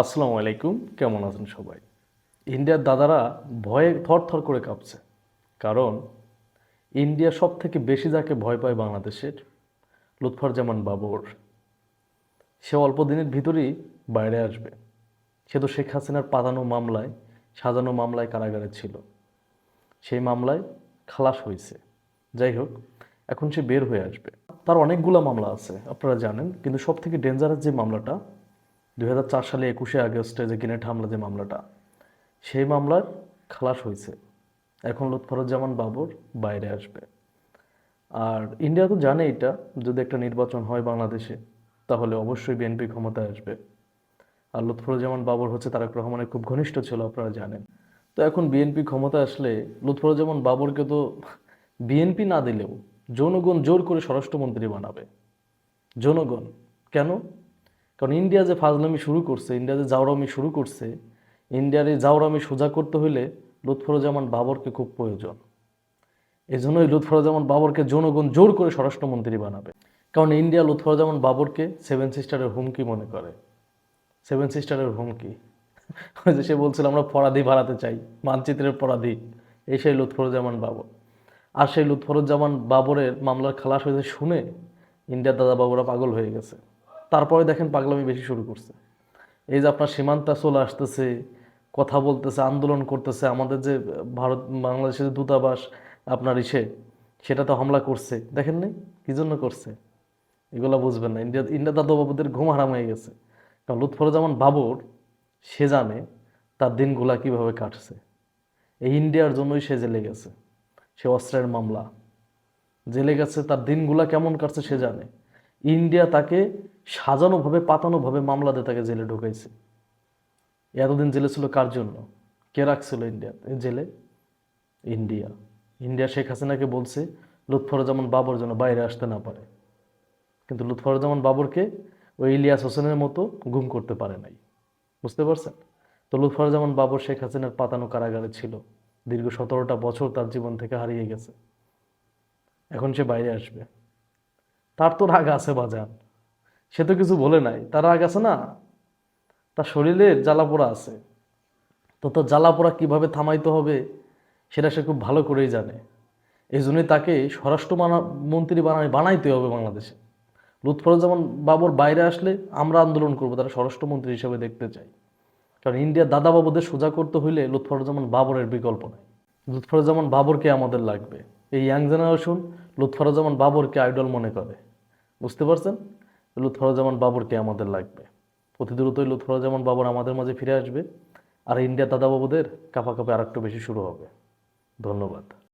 আসসালামু আলাইকুম, কেমন আছেন সবাই? ইন্ডিয়ার দাদারা ভয়ে থরথর করে কাঁপছে, কারণ ইন্ডিয়া সব থেকে বেশি যাকে ভয় পায় বাংলাদেশের লুৎফরজামান বাবর। সে অল্প দিনের ভিতরেই বাইরে আসবে। সে তো শেখ হাসিনার পাতানো মামলায়, সাজানো মামলায় কারাগারে ছিল। সেই মামলায় খালাস হয়েছে। যাই হোক, এখন সে বের হয়ে আসবে। তার অনেকগুলো মামলা আছে, আপনারা জানেন, কিন্তু সব থেকে ডেঞ্জারাস যে মামলাটা দুই হাজার চার সালে একুশে আগস্টে যে গ্রেনেড হামলা, যে মামলাটা, সেই মামলার খালাস হয়েছে। এখন লুৎফরুজ্জামান বাবর বাইরে আসবে। আর ইন্ডিয়া তো জানে এটা, যদি একটা নির্বাচন হয় বাংলাদেশে, তাহলে অবশ্যই বিএনপি ক্ষমতায় আসবে। আর লুৎফরুজ্জামান বাবর হচ্ছে তারেক রহমানের খুব ঘনিষ্ঠ ছিল, আপনারা জানেন। তো এখন বিএনপি ক্ষমতা আসলে লুৎফরুজ্জামান বাবরকে তো বিএনপি না দিলেও জনগণ জোর করে স্বরাষ্ট্রমন্ত্রী বানাবে। জনগণ। কেন? কারণ ইন্ডিয়া যে ফাজলামি শুরু করছে ইন্ডিয়া যে জাউরামি শুরু করছে ইন্ডিয়ার এই জাউরামি সোজা করতে হলে লুৎফরুজ্জামান বাবরকে খুব প্রয়োজন। এই জন্যই লুৎফরুজ্জামান বাবরকে জনগণ জোর করে স্বরাষ্ট্রমন্ত্রী বানাবে। কারণ ইন্ডিয়া লুৎফরুজ্জামান বাবরকে সেভেন সিস্টারের হুমকি মনে করে। সেভেন সিস্টারের হুমকি। ওই যে সে বলছিল, আমরা পরাধী বাড়াতে চাই, মানচিত্রের পরাধী। এই সেই লুৎফরুজ্জামান বাবর। আর সেই লুৎফরুজ্জামান বাবরের মামলার খালাস হয়েছে শুনে ইন্ডিয়ার দাদা বাবুরা পাগল হয়ে গেছে। তারপরে দেখেন পাগলামি বেশি শুরু করছে। এই যে আপনার সীমান্তা চলে আসতেছে, কথা বলতেছে, আন্দোলন করতেছে, আমাদের যে ভারত, বাংলাদেশের দূতাবাস, আপনার ইসে, সেটা তো হামলা করছে। দেখেন নাই? কি জন্য করছে? এগুলো বুঝবেন না। ইন্ডিয়া ইন্ডিয়া দাদা বাবুদের ঘুম হারাম হয়ে গেছে। কারণ লুৎফরুজ্জামান বাবর, সে জানে তার দিনগুলা কীভাবে কাটছে। এই ইন্ডিয়ার জন্যই সে জেলে গেছে। সে অস্ত্রের মামলা। জেলে গেছে, তার দিনগুলা কেমন কাটছে সে জানে। ইন্ডিয়া তাকে সাজানোভাবে, পাতানোভাবে মামলা দিয়ে তাকে জেলে ঢুকাইছে। এতদিন জেলে ছিল কার জন্য? কে রাখছিল ইন্ডিয়া জেলে? ইন্ডিয়া। ইন্ডিয়া শেখ হাসিনাকে বলছে লুৎফরুজ্জামান বাবর যেন বাইরে আসতে না পারে। কিন্তু লুৎফরুজ্জামান বাবরকে ওই ইলিয়াস হোসেনের মতো গুম করতে পারে নাই। বুঝতে পারছেন? তো লুৎফরুজ্জামান বাবর শেখ হাসিনার পাতানো কারাগারে ছিল। দীর্ঘ সতেরোটা বছর তার জীবন থেকে হারিয়ে গেছে। এখন সে বাইরে আসবে। তার তো রাগ আছে বাজার। সে তো কিছু বলে নাই। তার রাগ আছে না? তার শরীরে জ্বালাপোড়া আছে। তো তার জ্বালাপোড়া কীভাবে থামাইতে হবে, সেটা সে খুব ভালো করেই জানে। এই জন্যই তাকে স্বরাষ্ট্র মানা- মন্ত্রী বানাই বানাইতে হবে বাংলাদেশে। লুৎফরুজ্জামান বাবর বাইরে আসলে আমরা আন্দোলন করব, তারা স্বরাষ্ট্রমন্ত্রী হিসেবে দেখতে চাই। কারণ ইন্ডিয়ার দাদা বাবুদের সোজা করতে হইলে লুৎফরুজ্জামান বাবরের বিকল্প নাই। লুৎফরুজ্জামান বাবরকে আমাদের লাগবে? এই ইয়াং জেনারেশন লুৎফরুজ্জামান বাবরকে আইডল মনে করে। বুঝতে পারছেন? লুৎফরুজ্জামান বাবরকে আমাদের লাগবে? অতি দ্রুতই লুৎফরাজামান বাবর আমাদের মাঝে ফিরে আসবে। আর ইন্ডিয়া দাদা বাবুদের কাপা কাপে আর একটু বেশি শুরু হবে। ধন্যবাদ।